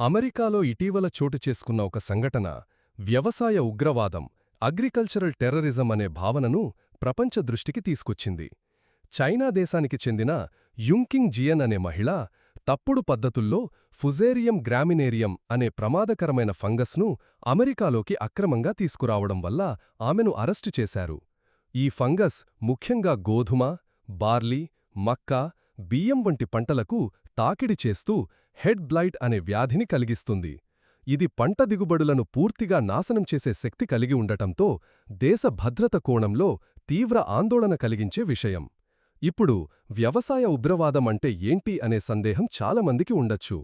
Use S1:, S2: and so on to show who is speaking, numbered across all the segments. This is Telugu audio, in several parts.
S1: అమెరికాలో ఇటీవల చోటు చేసుకున్న ఒక సంఘటన వ్యవసాయ ఉగ్రవాదం అగ్రికల్చరల్ టెర్రరిజం అనే భావనను ప్రపంచ దృష్టికి తీసుకొచ్చింది. చైనా దేశానికి చెందిన యుంకింగ్ జియన్ అనే మహిళ తప్పుడు పద్ధతుల్లో ఫుజేరియం గ్రామినేరియం అనే ప్రమాదకరమైన ఫంగస్ను అమెరికాలోకి అక్రమంగా తీసుకురావడం వల్ల ఆమెను అరెస్టు చేశారు. ఈ ఫంగస్ ముఖ్యంగా గోధుమ బార్లీ మక్క బియ్యం వంటి పంటలకు తాకిడి చేస్తూ హెడ్ బ్లైట్ అనే వ్యాధిని కలిగిస్తుంది. ఇది పంట దిగుబడులను పూర్తిగా నాశనం చేసే శక్తి కలిగి ఉండటంతో దేశ భద్రత కోణంలో తీవ్ర ఆందోళన కలిగించే విషయం. ఇప్పుడు వ్యవసాయ ఉగ్రవాదం అంటే ఏంటి అనే సందేహం చాలామందికి ఉండొచ్చు.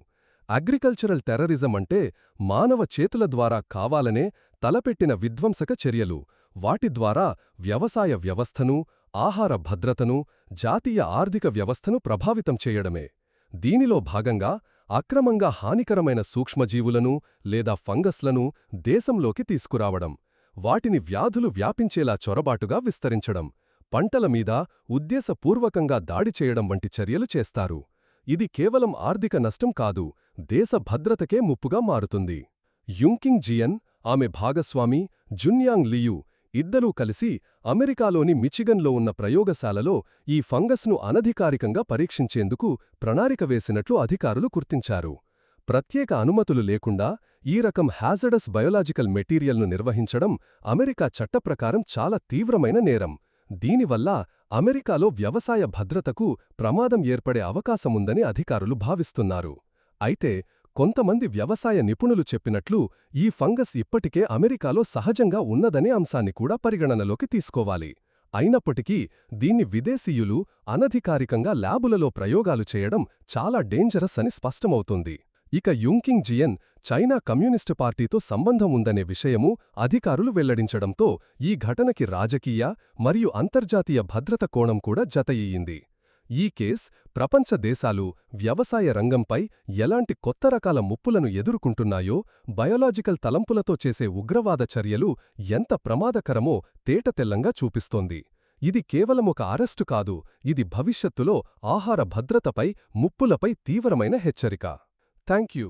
S1: అగ్రికల్చరల్ టెర్రరిజం అంటే మానవ చేతుల ద్వారా కావాలనే తలపెట్టిన విధ్వంసక చర్యలు. వాటి ద్వారా వ్యవసాయ వ్యవస్థను ఆహార భద్రతను జాతీయ ఆర్థిక వ్యవస్థను ప్రభావితం చేయడమే. దీనిలో భాగంగా అక్రమంగా హానికరమైన సూక్ష్మజీవులను లేదా ఫంగస్లను దేశంలోకి తీసుకురావడం వాటిని వ్యాధులు వ్యాపించేలా చొరబాటుగా విస్తరించడం పంటల మీద ఉద్దేశపూర్వకంగా దాడి చేయడం వంటి చర్యలు చేస్తారు. ఇది కేవలం ఆర్థిక నష్టం కాదు దేశ భద్రతకే ముప్పుగా మారుతుంది. యుంకింగ్ జియన్ ఆమె భాగస్వామి జున్యాంగ్ లియు ఇద్దరూ కలిసి అమెరికాలోని మిచిగన్లో ఉన్న ప్రయోగశాలలో ఈ ఫంగస్ను అనధికారికంగా పరీక్షించేందుకు ప్రణాళిక వేసినట్లు అధికారులు గుర్తించారు. ప్రత్యేక అనుమతులు లేకుండా ఈ రకం హ్యాజడస్ బయోలాజికల్ మెటీరియల్ను నిర్వహించడం అమెరికా చట్టప్రకారం చాలా తీవ్రమైన నేరం. దీనివల్ల అమెరికాలో వ్యవసాయ భద్రతకు ప్రమాదం ఏర్పడే అవకాశముందని అధికారులు భావిస్తున్నారు. అయితే కొంతమంది వ్యవసాయ నిపుణులు చెప్పినట్లు ఈ ఫంగస్ ఇప్పటికే అమెరికాలో సహజంగా ఉన్నదనే అంశాన్ని కూడా పరిగణనలోకి తీసుకోవాలి. అయినప్పటికీ దీన్ని విదేశీయులు అనధికారికంగా ల్యాబులలో ప్రయోగాలు చేయడం చాలా డేంజరస్ అని స్పష్టమవుతుంది. ఇక యుంకింగ్ జియన్ చైనా కమ్యూనిస్టు పార్టీతో సంబంధం ఉందనే విషయము అధికారులు వెల్లడించడంతో ఈ ఘటనకి రాజకీయ మరియు అంతర్జాతీయ భద్రత కోణం కూడా జతయ్యింది. ఈ కేస్ ప్రపంచ దేశాలు వ్యవసాయ రంగంపై ఎలాంటి కొత్త రకాల ముప్పులను ఎదుర్కొంటున్నాయో బయోలాజికల్ తలంపులతో చేసే ఉగ్రవాద చర్యలు ఎంత ప్రమాదకరమో తేటతెల్లంగా చూపిస్తోంది. ఇది కేవలం ఒక అరెస్టు కాదు ఇది భవిష్యత్తులో ఆహార భద్రతపై ముప్పులపై తీవ్రమైన హెచ్చరిక. Thank you